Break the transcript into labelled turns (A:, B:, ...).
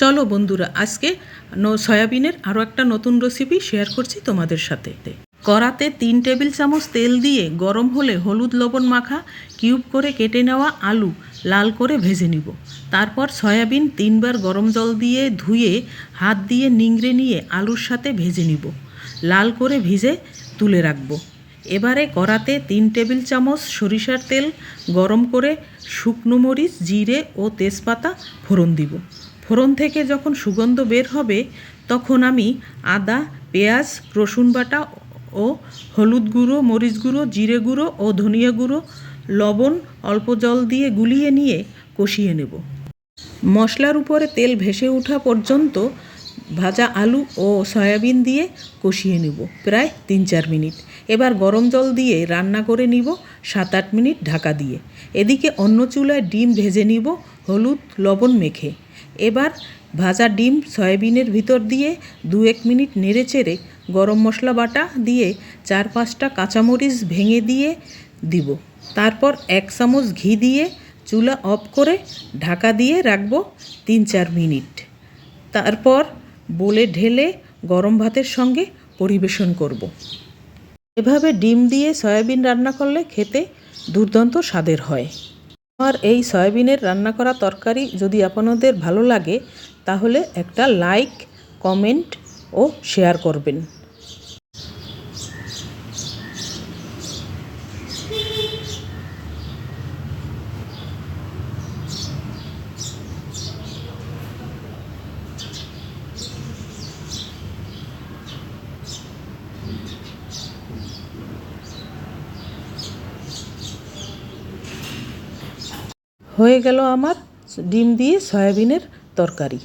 A: চলো বন্ধুরা, আজকে সয়াবিনের আরও একটা নতুন রেসিপি শেয়ার করছি তোমাদের সাথে। কড়াতে তিন টেবিল চামচ তেল দিয়ে গরম হলে হলুদ লবণ মাখা, কিউব করে কেটে নেওয়া আলু লাল করে ভেজে নিব। তারপর সয়াবিন তিনবার গরম জল দিয়ে ধুয়ে হাত দিয়ে নিংড়ে নিয়ে আলুর সাথে ভেজে নিব। লাল করে ভিজে তুলে রাখব। এবারে কড়াতে তিন টেবিল চামচ সরিষার তেল, গরম করে শুকনো মরিচ, জিরে ও তেজপাতা ফোড়ন দিব। ফোড়ন থেকে যখন সুগন্ধ বের হবে, তখন আমি আদা, পেঁয়াজ, রসুন বাটা ও হলুদ গুঁড়ো, মরিচ গুঁড়ো, জিরে গুঁড়ো ও ধনিয়া গুঁড়ো, লবণ অল্প জল দিয়ে গুলিয়ে নিয়ে কষিয়ে নেব। মশলার উপরে তেল ভেসে ওঠা পর্যন্ত ভাজা আলু ও সয়াবিন দিয়ে কষিয়ে নেব প্রায় তিন চার মিনিট। এবার গরম জল দিয়ে রান্না করে নিব সাত আট মিনিট ঢাকা দিয়ে। এদিকে অন্য চুলায় ডিম ভেজে নিব, হলুদ, লবণ মেখে। এবার ভাজা ডিম সয়াবিনের ভিতর দিয়ে দু এক মিনিট নেড়ে চেড়ে গরম মশলা বাটা দিয়ে চার পাঁচটা কাঁচামরিচ ভেঙে দিয়ে দিব। তারপর এক চামচ ঘি দিয়ে চুলা অফ করে ঢাকা দিয়ে রাখব তিন চার মিনিট। তারপর বলে ঢেলে গরম ভাতের সঙ্গে পরিবেশন করব। এভাবে ডিম দিয়ে সয়াবিন রান্না করলে খেতে দুর্দান্ত স্বাদের হয়। আর এই সয়াবিনের রান্না করা তরকারি যদি আপনাদের ভালো লাগে, তাহলে একটা লাইক, কমেন্ট ও শেয়ার করবেন। হয়ে গেল আমার ডিম দিয়ে সয়াবিনের তরকারি।